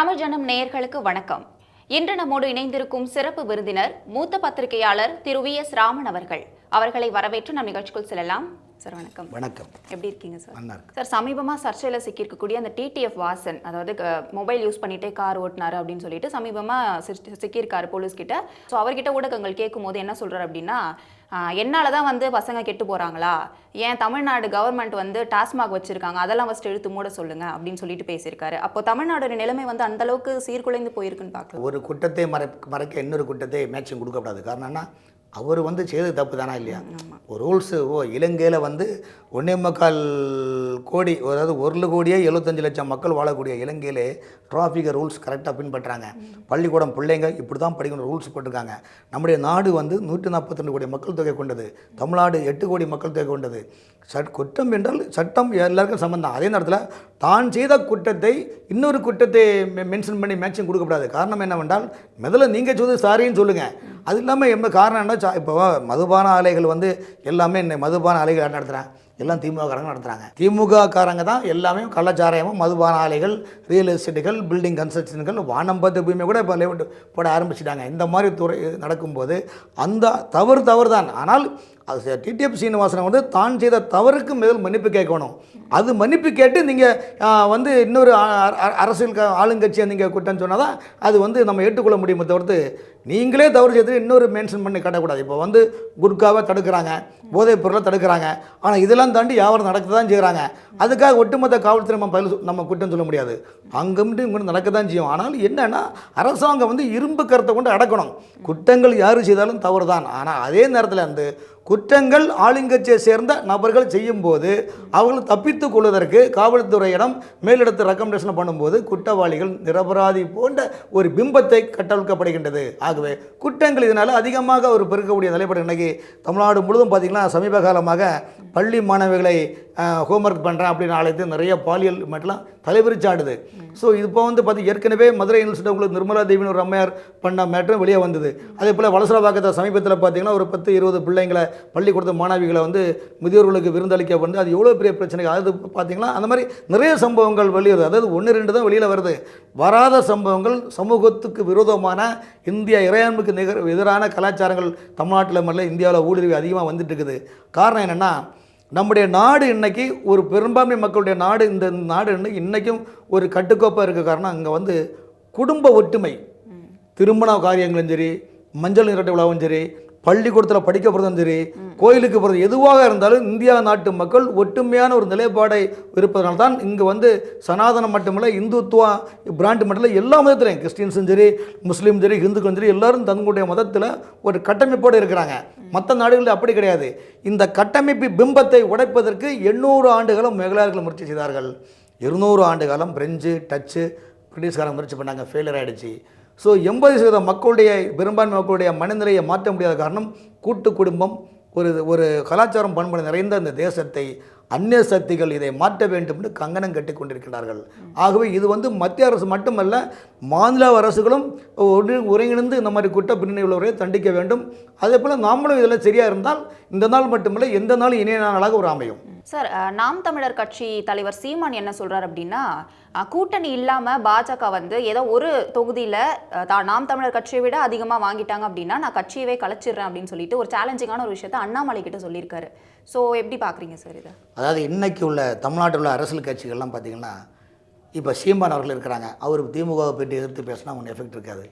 தமிழ் ஜனம் நேயர்களுக்கு வணக்கம். இன்று நம்மோடு இணைந்திருக்கும் சிறப்பு விருந்தினர் மூத்த பத்திரிகையாளர் திரு வி எஸ் ராமன் அவர்கள். அவர்களை வரவேற்று நம் நிகழ்ச்சிக்குள் செல்லலாம். சார் வணக்கம். வணக்கம். எப்படி இருக்கீங்க சார்? சார் சமீபமா சர்ச்சையில சிக்கியிருக்கக்கூடிய அந்த டிடிஎஃப் வாசன் அதாவது மொபைல் யூஸ் பண்ணிட்டே கார் ஓட்டினாரு அப்படின்னு சொல்லிட்டு சமீபமா சிக்- சிக்கியிருக்காரு போலீஸ் கிட்ட ஸோ அவர்கிட்ட ஊடகங்கள் கேட்கும் போது என்ன சொல்றாரு அப்படின்னா என்னால் தான் வந்து பசங்க கெட்டு போறாங்களா? ஏன் தமிழ்நாடு கவர்மெண்ட் வந்து டாஸ்மாக் வச்சிருக்காங்க அதெல்லாம் ஃபர்ஸ்ட் எழுத்து மூட சொல்லுங்க அப்படின்னு சொல்லிட்டு பேசியிருக்காரு. அப்போ தமிழ்நாடு நிலைமை வந்து அந்த அளவுக்கு சீர்குலைந்து போயிருக்குன்னு பார்க்கலாம். ஒரு குற்றத்தை மறை மறைக்க இன்னொரு குற்றத்தை மேட்சிங் கொடுக்கக்கூடாது காரணம்னா அவர் வந்து செய்தது தப்பு தானா இல்லையா ஒரு ரூல்ஸு ஓ இலங்கையில் வந்து ஒன்றே முக்கால் கோடி அதாவது ஒரு கோடியே எழுபத்தஞ்சு லட்சம் மக்கள் வாழக்கூடிய இலங்கையிலே டிராஃபிக் ரூல்ஸ் கரெக்டாக பின்பற்றுறாங்க பள்ளிக்கூடம் பிள்ளைங்க இப்படி தான் படிக்கணும் ரூல்ஸ் போட்டிருக்காங்க. நம்முடைய நாடு வந்து நூற்றி நாற்பத்தி கோடி மக்கள் தொகை கொண்டது. தமிழ்நாடு எட்டு கோடி மக்கள் தொகை கொண்டது. சட் குற்றம் என்றால் சட்டம் எல்லாருக்கும் சம்பந்தம் அதே நேரத்தில் தான் செய்த குற்றத்தை இன்னொரு குற்றத்தை மென்ஷன் பண்ணி மேட்சிங் கொடுக்கக்கூடாது காரணம் என்னவென்றால் முதல்ல நீங்கள் சொல்லி சாரின்னு சொல்லுங்கள் அது இல்லாமல் என்ன காரணம் என்ன சா- இப்போ மதுபான ஆலைகள் வந்து எல்லாமே இன்னைக்கு மதுபான ஆலைகள் நடத்துகிறேன் நடத்துகிறாங்க எல்லாம் திமுக காரங்க நடத்துகிறாங்க திமுக காரங்க தான் எல்லாமே கள்ளச்சாராயமும் மதுபான ஆலைகள் ரியல் எஸ்டேட்டுகள் பில்டிங் கன்ஸ்ட்ரக்ஷன்கள் வானம் பார்த்த கூட இப்போ லேவுட் போட ஆரம்பிச்சிட்டாங்க. இந்த மாதிரி துறை நடக்கும்போது அந்த தவறு தவறு தான் ஆனால் அது டிடிஎஃப் சீனிவாசனை வந்து தான் செய்த தவறுக்கு முதல் மன்னிப்பு கேட்கணும். அது மன்னிப்பு கேட்டு நீங்கள் வந்து இன்னொரு அரசியல் க- ஆளுங்கட்சியை நீங்கள் குற்றம்னு சொன்னால் தான் அது வந்து நம்ம ஏற்றுக்கொள்ள முடியுமே தவிர்த்து நீங்களே தவறு செய்து இன்னொரு மென்ஷன் பண்ணி காட்டக்கூடாது. இப்போ வந்து குட்காவை தடுக்கிறாங்க போதைப் பொருளை தடுக்கிறாங்க ஆனால் இதெல்லாம் தாண்டி வியாபாரம் நடக்க தான் செய்கிறாங்க அதுக்காக ஒட்டுமொத்த காவல்துறை நம்ம பதில் நம்ம குற்றம் சொல்ல முடியாது. அங்கிட்டு இங்கே நடக்க தான் செய்யும். ஆனால் என்னென்னா அரசாங்கம் வந்து இரும்பு கருத்தை கொண்டு அடக்கணும். குற்றங்கள் யார் செய்தாலும் தவறு தான் ஆனால் அதே நேரத்தில் வந்து குற்றங்கள் ஆளுங்கட்சியை சேர்ந்த நபர்கள் செய்யும்போது அவர்கள் தப்பித்து கொள்வதற்கு காவல்துறையிடம் மேலிடத்து ரெக்கமெண்டேஷன் பண்ணும்போது குற்றவாளிகள் நிரபராதி போன்ற ஒரு பிம்பத்தை கட்டவிழ்க்கப்படுகின்றது. ஆகவே குற்றங்கள் இதனால் அதிகமாக ஒரு பெருக்கக்கூடிய நிலைப்பாடு இன்றைக்கி தமிழ்நாடு முழுவதும் பார்த்திங்கன்னா சமீப காலமாக பள்ளி மாணவிகளை ஹோம்ஒர்க் பண்ணுறேன் அப்படின்னு அழைத்து நிறைய பாலியல் மட்டும் தலைவிரிச்சாடுது. ஸோ இப்போ வந்து பார்த்து ஏற்கனவே மதுரை யூனிவர்சிட்டி உங்களுக்கு நிர்மலா தேவின்னு ஒரு அம்மையார் பண்ண மேட்டரும் வெளியே வந்தது. அதே போல் வலசரவாக்கத்தை சமீபத்தில் பார்த்தீங்கன்னா ஒரு பத்து இருபது பிள்ளைங்களை பள்ளிக்கூடத்து மாணவிகளை வந்து முதியோர்களுக்கு விருந்தளிக்க வந்து அது எவ்வளோ பெரிய பிரச்சனை? அது பார்த்தீங்கன்னா அந்த மாதிரி நிறைய சம்பவங்கள் வெளியே அதாவது ஒன்று ரெண்டு தான் வெளியில் வருது. வராத சம்பவங்கள் சமூகத்துக்கு விரோதமான இந்திய இறையாண்மைக்கு நிகர் எதிரான கலாச்சாரங்கள் தமிழ்நாட்டில் மட்டும் இந்தியாவில் ஊடுருவி அதிகமாக வந்துட்டு இருக்குது. காரணம் என்னென்னா நம்முடைய நாடு இன்றைக்கி ஒரு பெரும்பான்மை மக்களுடைய நாடு இந்த நாடு இன்னைக்கு இன்றைக்கும் ஒரு கட்டுக்கோப்பாக இருக்க காரணம் அங்கே வந்து குடும்ப ஒற்றுமை. திருமண காரியங்களும் சரி மஞ்சள் நீராட்ட விழாவும் சரி பள்ளிக்கூடத்தில் படிக்க போகிறதும் சரி கோயிலுக்கு போகிறது எதுவாக இருந்தாலும் இந்தியா நாட்டு மக்கள் ஒற்றுமையான ஒரு நிலைப்பாடை இருப்பதனால தான் இங்கே வந்து சனாதனம் மட்டுமில்ல இந்துத்துவா பிராண்டு மட்டும் இல்லை எல்லா மதத்திலையும் கிறிஸ்டின்ஸும் சரி முஸ்லீம் சரி ஹிந்துக்களும் சரி எல்லாரும் தங்களுடைய மதத்தில் ஒரு கட்டமைப்போடு இருக்கிறாங்க. மற்ற நாடுகளில் அப்படி கிடையாது. இந்த கட்டமைப்பு பிம்பத்தை உடைப்பதற்கு எண்ணூறு ஆண்டுகளும் முகலாயர்கள் முயற்சி செய்தார்கள். இருநூறு ஆண்டு காலம் பிரெஞ்சு டச்சு பிரிட்டிஷ்காரங்க முயற்சி பண்ணாங்க ஃபெயிலியர் ஆகிடுச்சு ஸோ எண்பது சதவீத மக்களுடைய பெரும்பான்மை மக்களுடைய மனநிலையை மாற்ற முடியாத காரணம் கூட்டு குடும்பம் ஒரு ஒரு கலாச்சாரம் பண்பு நிறைந்த இந்த தேசத்தை அந்நிய சக்திகள் இதை மாற்ற வேண்டும் என்று கங்கணம் கட்டி கொண்டிருக்கிறார்கள். ஆகவே இது வந்து மத்திய அரசு மட்டுமல்ல மாநில அரசுகளும் ஒன்று ஒருங்கிணைந்து இந்த மாதிரி குற்ற பின்னணி உள்ளவரை தண்டிக்க வேண்டும். அதே போல் நாமளும் இதெல்லாம் சரியாக இருந்தால் இந்த நாள் மட்டுமல்ல எந்த நாளும் இணைய நாளாக ஒரு அமையும். சார் நாம் தமிழர் கட்சி தலைவர் சீமான் என்ன சொல்றாரு அப்படின்னா கூட்டணி இல்லாம பாஜக வந்து ஏதோ ஒரு தொகுதியில தா- நாம் தமிழர் கட்சியை விட அதிகமா வாங்கிட்டாங்க அப்படின்னா நான் கட்சியவே கலைச்சிடுறேன் அப்படின்னு சொல்லிட்டு ஒரு சேலஞ்சிங்கான ஒரு விஷயத்த அண்ணாமலை கிட்ட சொல்லியிருக்காரு. ஸோ எப்படி பாக்குறீங்க சார் இதை? அதாவது இன்னைக்கு உள்ள தமிழ்நாட்டில் உள்ள அரசியல் கட்சிகள்லாம் பார்த்தீங்கன்னா இப்போ சீமான் அவர்கள் இருக்கிறாங்க. அவர் திமுகவை பற்றி எதிர்த்து பேசினா ஒன்றும் எஃபெக்ட் இருக்காது.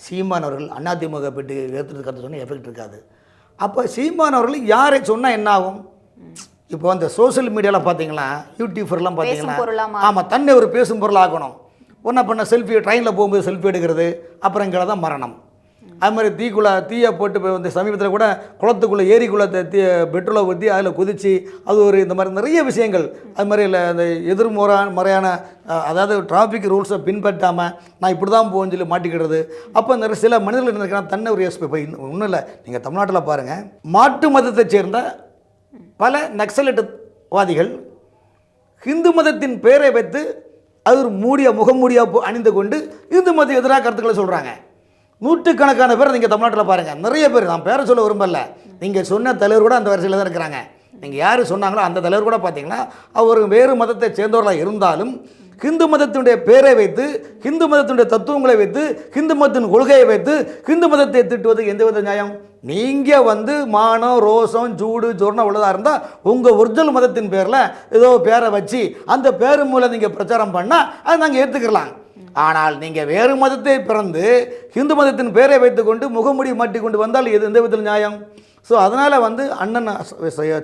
சீமான் அவர்கள் அண்ணா திமுக பற்றி எதிர்த்து கருத்து சொன்னால் எஃபெக்ட் இருக்காது. அப்போ சீமான் அவர்கள் யாரை சொன்னால் என்ன ஆகும்? இப்போ அந்த சோஷியல் மீடியாவில் பார்த்தீங்களா யூடியூபர்லாம் பார்த்தீங்கன்னா ஆமாம் தன்னை ஒரு பேசும் பொருள் ஆக்கணும் ஒன்றா பண்ண செல்ஃபி ட்ரெயினில் போகும்போது செல்ஃபி எடுக்கிறது அப்புறம் இங்கே தான் மரணம். அது மாதிரி தீக்குள்ள தீயை போட்டு இப்போ வந்து சமீபத்தில் கூட குளத்துக்குள்ளே ஏரிக்குள்ளே த- பெட்ரோலை ஊற்றி அதில் குதிச்சு அது ஒரு இந்த மாதிரி நிறைய விஷயங்கள். அது மாதிரி இல்லை அந்த எதிர்முறை முறையான அதாவது டிராஃபிக் ரூல்ஸை பின்பற்றாமல் நான் இப்படி தான் போகணும்னு சொல்லி மாட்டிக்கிறது. அப்போ நிறைய சில மனிதர்கள் நினைக்கிறாங்க தன்னை ஒரு எஸ்பி இப்போ ஒன்றும் இல்லை. நீங்கள் தமிழ்நாட்டில் பாருங்கள் மாட்டு மதத்தைச் சேர்ந்த பல நக்சலைட்டுவாதிகள் ஹிந்து மதத்தின் பெயரை வைத்து அது ஒரு மூடிய முகமூடியாக போ- அணிந்து கொண்டு இந்து மத எதிராக கருத்துக்களை சொல்கிறாங்க நூற்றுக்கணக்கான பேர் நீங்கள் தமிழ்நாட்டில் பாருங்கள் நிறைய பேர் நான் பேரை சொல்ல விரும்பல. நீங்கள் சொன்ன தலைவர் கூட அந்த வரிசையில் தான் இருக்கிறாங்க. நீங்கள் யார் சொன்னாங்களோ அந்த தலைவர் கூட பார்த்தீங்கன்னா அவர் வேறு மதத்தை சேர்ந்தவர்களாக இருந்தாலும் ஹிந்து மதத்தினுடைய பேரை வைத்து ஹிந்து மதத்தினுடைய தத்துவங்களை வைத்து ஹிந்து மதத்தின் கொள்கையை வைத்து ஹிந்து மதத்தை திட்டுவது எந்த வித நியாயம்? நீங்கள் வந்து மானம் ரோசம் சூடு சொர்ணம் உள்ளதாக இருந்தால் உங்கள் ஒரிஜினல் மதத்தின் பேரில் ஏதோ பேரை வச்சு அந்த பேரு மூலம் நீங்கள் பிரச்சாரம் பண்ணால் அதை நாங்கள் ஏற்றுக்கலாம் ஆனால் நீங்கள் வேறு மதத்தை பிறந்து ஹிந்து மதத்தின் பேரை வைத்துக்கொண்டு முகமுடி மாட்டி கொண்டு வந்தால் இது எந்த விதத்தில் நியாயம்? ஸோ அதனால் வந்து அண்ணன்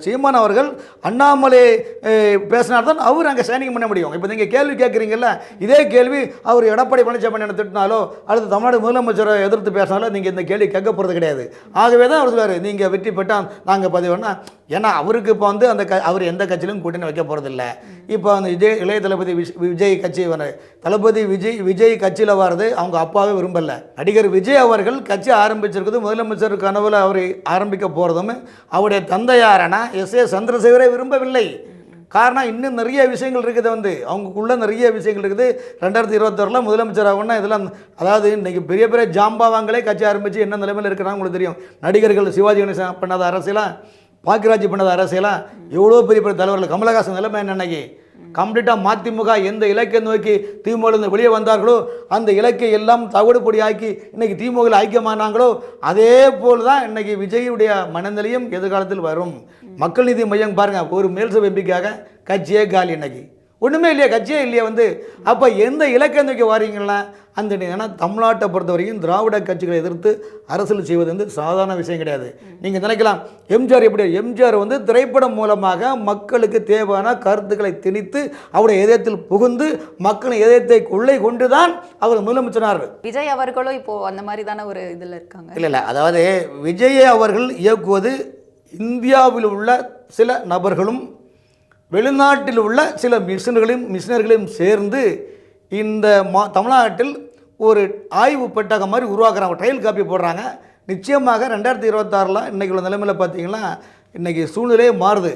சீமான் அவர்கள் அண்ணாமலை பேசினார் தான் அவர் அங்கே சைனிங் பண்ண முடியும். இப்போ நீங்கள் கேள்வி கேட்குறீங்கல்ல இதே கேள்வி அவர் எடப்பாடி பழனிசாமி என்ன திட்டினாலோ அல்லது தமிழ்நாடு முதலமைச்சரை எதிர்த்து பேசினாலோ நீங்கள் இந்த கேள்வி கேட்க போகிறது கிடையாது. ஆகவே தான் அவர் சொல்லுவார் நீங்கள் வெற்றி பெற்றால் நாங்கள் பதிவுனா ஏன்னா அவருக்கு இப்போ வந்து அந்த க அவர் எந்த கட்சியிலும் கூட்டணி வைக்க போகிறதில்ல இப்போ அந்த விஜய் இளைய தளபதி விஷ்- விஜய் கட்சி வர- தளபதி விஜய் விஜய் கட்சியில் வர்றது அவங்க அப்பாவே விரும்பலை. நடிகர் விஜய் அவர்கள் கட்சி ஆரம்பிச்சிருக்கிறது முதலமைச்சர் கனவுல அவர் ஆரம்பிக்க போகிறதும் அவருடைய தந்தையாரனா எஸ் ஏ சந்திரசேகரே விரும்பவில்லை. காரணம் இன்னும் நிறைய விஷயங்கள் இருக்குது வந்து. அவங்களுக்குள்ள நிறைய விஷயங்கள் இருக்குது. ரெண்டாயிரத்தி இருபத்தொரில் முதலமைச்சர் ஆகணும்னா இதெல்லாம் அதாவது இன்றைக்கி பெரிய பெரிய ஜாம்பாவாங்களே கட்சி ஆரம்பித்து என்ன நிலைமையில் இருக்கிறாங்க உங்களுக்கு தெரியும். நடிகர்கள் சிவாஜி கணேசன் பண்ணாத அரசியலாம் பாக்கியராஜ் பண்ணாத அரசியலாம் எவ்வளோ பெரிய பெரிய தலைவர்கள் கமலஹாசன் நிலைமை என்ன அன்னைக்கு கம்ப்ளீட்டாக மதிமுக எந்த இலக்கை நோக்கி திமுகலேருந்து வெளியே வந்தார்களோ அந்த இலக்கை எல்லாம் தவிடுபொடி ஆக்கி இன்னைக்கு திமுகவில் ஐக்கியமானாங்களோ அதே போல் தான் இன்னைக்கு விஜயுடைய மனநிலையும் எதிர்காலத்தில் வரும். மக்கள் நீதி மையம் பாருங்கள் ஒரு மேல்சபை எம்பிக்காக கட்சியே காலி இன்னைக்கு. ஒன்றுமே இல்லையா? கட்சியே இல்லையா வந்து? அப்போ எந்த இலக்கை நோக்கி வாரீங்களா? அந்த ஏன்னா தமிழ்நாட்டை பொறுத்த வரைக்கும் திராவிட கட்சிகளை எதிர்த்து அரசியல் செய்வது வந்து சாதாரண விஷயம் கிடையாது. நீங்கள் நினைக்கலாம் எம்ஜிஆர் எப்படி எம்ஜிஆர் வந்து திரைப்படம் மூலமாக மக்களுக்கு தேவையான கருத்துக்களை திணித்து அவருடைய இதயத்தில் புகுந்து மக்களின் இதயத்தை கொள்ளை கொண்டு தான் அவர் முதலமைச்சரார். விஜய் அவர்களும் இப்போ அந்த மாதிரி தானே ஒரு இதில் இருக்காங்க. இல்லை இல்லை. அதாவது விஜயை அவர்கள் இயக்குவது இந்தியாவில் உள்ள சில நபர்களும் வெளிநாட்டில் உள்ள சில மிஷினர்களையும் மிஷினர்களையும் சேர்ந்து இந்த மா தமிழ்நாட்டில் ஒரு ஆய்வு பெட்டகம் மாதிரி உருவாக்குறாங்க. ட்ரையல் காப்பி போடுறாங்க. நிச்சயமாக ரெண்டாயிரத்தி இருபத்தாறில் இன்றைக்கி உள்ள நிலைமையில் பார்த்தீங்கன்னா இன்றைக்கி சூழ்நிலையே மாறுது.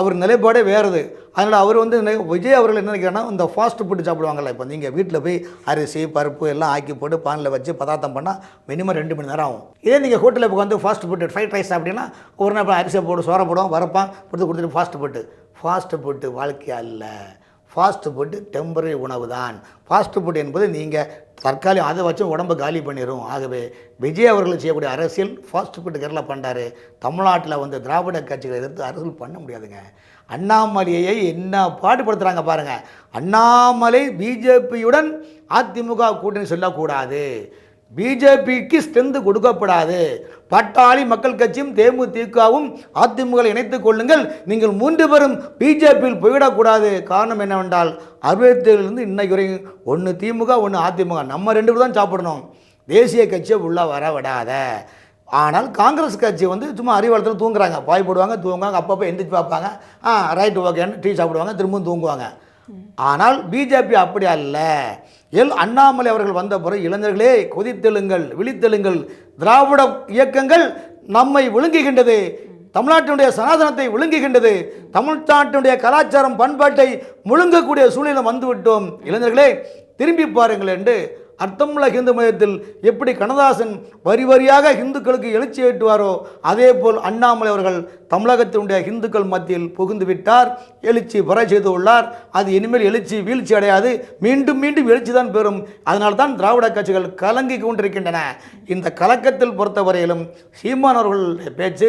அவர் நிலைப்பாடே வேறுது. அதனால் அவர் வந்து விஜய் அவர்கள் என்ன நினைக்கிறாங்கன்னா இந்த ஃபாஸ்ட் ஃபுட்டு சாப்பிடுவாங்கல்ல இப்போ நீங்கள் வீட்டில் போய் அரிசி பருப்பு எல்லாம் ஆக்கி போட்டு பானில் வச்சு பதார்த்தம் பண்ணால் மினிமம் ரெண்டு மணி நேரம் ஆகும். இதே நீங்கள் ஹோட்டலில் உட்காந்து ஃபாஸ்ட் ஃபுட்டு ஃப்ரைட் ரைஸ் அப்படின்னா ஒரு நாள் அரிசியை போட்டு சோற போடுவோம் வரப்பான் கொடுத்து கொடுத்துட்டு ஃபாஸ்ட் ஃபுட்டு ஃபாஸ்ட் ஃபுட்டு வாழ்க்கையா இல்லை ஃபாஸ்ட் ஃபுட்டு டெம்பரரி உணவு தான். ஃபாஸ்ட் ஃபுட் என்பது நீங்கள் தற்காலிகம் அதை வச்சு உடம்பை காலி பண்ணிடும் ஆகவே விஜய் அவர்கள் செய்யக்கூடிய அரசியல் ஃபாஸ்ட் ஃபுட்டு கேரளா பண்ணுறாரு தமிழ்நாட்டில் வந்து திராவிட கட்சிகளை எதிர்த்து அரசியல் பண்ண முடியாதுங்க. அண்ணாமலையை என்ன பாடுபடுத்துகிறாங்க பாருங்கள் அண்ணாமலை பிஜேபியுடன் அதிமுக கூட்டணி சொல்லக்கூடாது. பிஜேபிக்கு ஸ்ட்ரென்த்து கொடுக்கப்படாது. பட்டாளி மக்கள் கட்சியும் தேமுதிகவும் அதிமுக இணைத்துக் கொள்ளுங்கள். நீங்கள் மூன்று பேரும் பிஜேபியில் போய்விடக்கூடாது காரணம் என்னவென்றால் அறுபத்தேழுலேருந்து இன்னைக்கு வரைக்கும் ஒன்று திமுக ஒன்று அதிமுக. நம்ம ரெண்டு பேரும் தான் சாப்பிடணும். தேசிய கட்சியை உள்ளே வர விடாத. ஆனால் காங்கிரஸ் கட்சி வந்து சும்மா அறிவாளத்தில் தூங்குறாங்க. பாய் போடுவாங்க தூங்குவாங்க அப்பப்போ எந்திரிச்சு பார்ப்பாங்க. ஆ ரைட் ஓகேன்னு டீ சாப்பிடுவாங்க திரும்பவும் தூங்குவாங்க. ஆனால் பிஜேபி அப்படி அல்ல. எல். அண்ணாமலை அவர்கள் வந்த பிறகு இளைஞர்களே கொதித்தெழுங்கள் விழித்தெழுங்கள் திராவிட இயக்கங்கள் நம்மை விழுங்குகின்றது. தமிழ்நாட்டினுடைய சனாதனத்தை விழுங்குகின்றது. தமிழ்நாட்டினுடைய கலாச்சாரம் பண்பாட்டை முழுங்கக்கூடிய சூழ்நிலை வந்துவிட்டோம். இளைஞர்களே திரும்பி பாருங்கள் என்று அர்த்தமுள்ள ஹிந்து மதத்தில் எப்படி கண்ணதாசன் வரி வரியாக இந்துக்களுக்கு எழுச்சி ஏற்றுவாரோ அதே போல் அண்ணாமலை அவர்கள் தமிழகத்தினுடைய இந்துக்கள் மத்தியில் புகுந்து விட்டார் எழுச்சி வர செய்து உள்ளார். அது இனிமேல் எழுச்சி வீழ்ச்சி அடையாது. மீண்டும் மீண்டும் எழுச்சி தான் பெறும். அதனால் தான் திராவிட கட்சிகள் கலங்கி கொண்டிருக்கின்றன. இந்த கலக்கத்தில் பொறுத்தவரையிலும் சீமானவர்களுடைய பேச்சு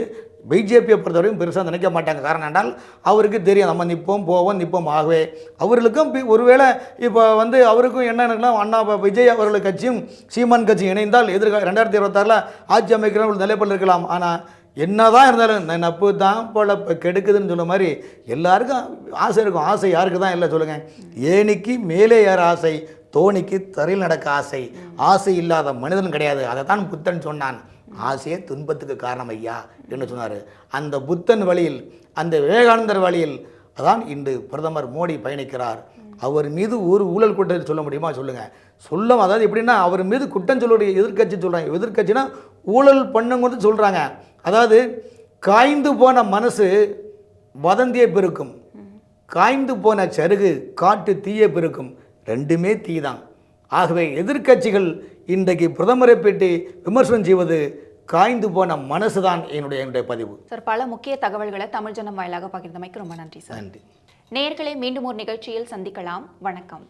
பிஜேபியை பொறுத்தவரையும் பெருசாக நினைக்க மாட்டாங்க. காரணம் என்றால் அவருக்கு தெரியும். நம்ம நிற்போம் போவோம் நிற்போம் ஆகவே அவர்களுக்கும் பி- ஒருவேளை இப்போ வந்து அவருக்கும் என்ன அண்ணா விஜய் அவர்கள் கட்சியும் சீமான் கட்சியும் இணைந்தால் எதிர்கால ரெண்டாயிரத்தி இருபத்தாறில் ஆட்சி அமைக்கிறவர்கள் ஒரு நிலைப்பாடு இருக்கலாம். ஆனால் என்னதான் இருந்தாலும் நப்பு தான் போல இப்போ கெடுக்குதுன்னு சொல்ல மாதிரி எல்லாருக்கும் ஆசை இருக்கும். ஆசை யாருக்கு தான்? இல்லை சொல்லுங்கள் ஏணிக்கு மேலே ஏற ஆசை தோணிக்கு தரையில் நடக்க ஆசை. ஆசை இல்லாத மனிதன் கிடையாது. அதை தான் புத்தன் சொன்னான். ஆசையே துன்பத்துக்கு காரணம் ஐயா என்று சொன்னார். அந்த புத்தன் வழியில் அந்த விவேகானந்தர் வழியில் அதான் இன்று பிரதமர் மோடி பயணிக்கிறார். அவர் மீது ஒரு ஊழல் குற்றம் சொல்ல முடியுமா சொல்லுங்கள் சொல்ல அதாவது எப்படின்னா அவர் மீது குற்றம் சொல்லுடைய எதிர்க்கட்சி சொல்கிறாங்க எதிர்கட்சினா ஊழல் பண்ணுங்கிறது சொல்கிறாங்க அதாவது காய்ந்து போன மனசு வதந்தியை பெருக்கும். காய்ந்து போன சருகு காட்டு தீயை பெருக்கும். ரெண்டுமே தீ தான் ஆகவே எதிர்க்கட்சிகள் இன்றைக்கு பிரதமரை பற்றி விமர்சனம் செய்வது காய்ந்து போன மனசு தான் என்னுடைய என்னுடைய பதிவு. சார் பல முக்கிய தகவல்களை தமிழ் ஜனம் வாயிலாக பகிர்ந்தமைக்கு ரொம்ப நன்றி சார். நன்றி. நேயர்களை மீண்டும் ஒரு நிகழ்ச்சியில் சந்திக்கலாம். வணக்கம்.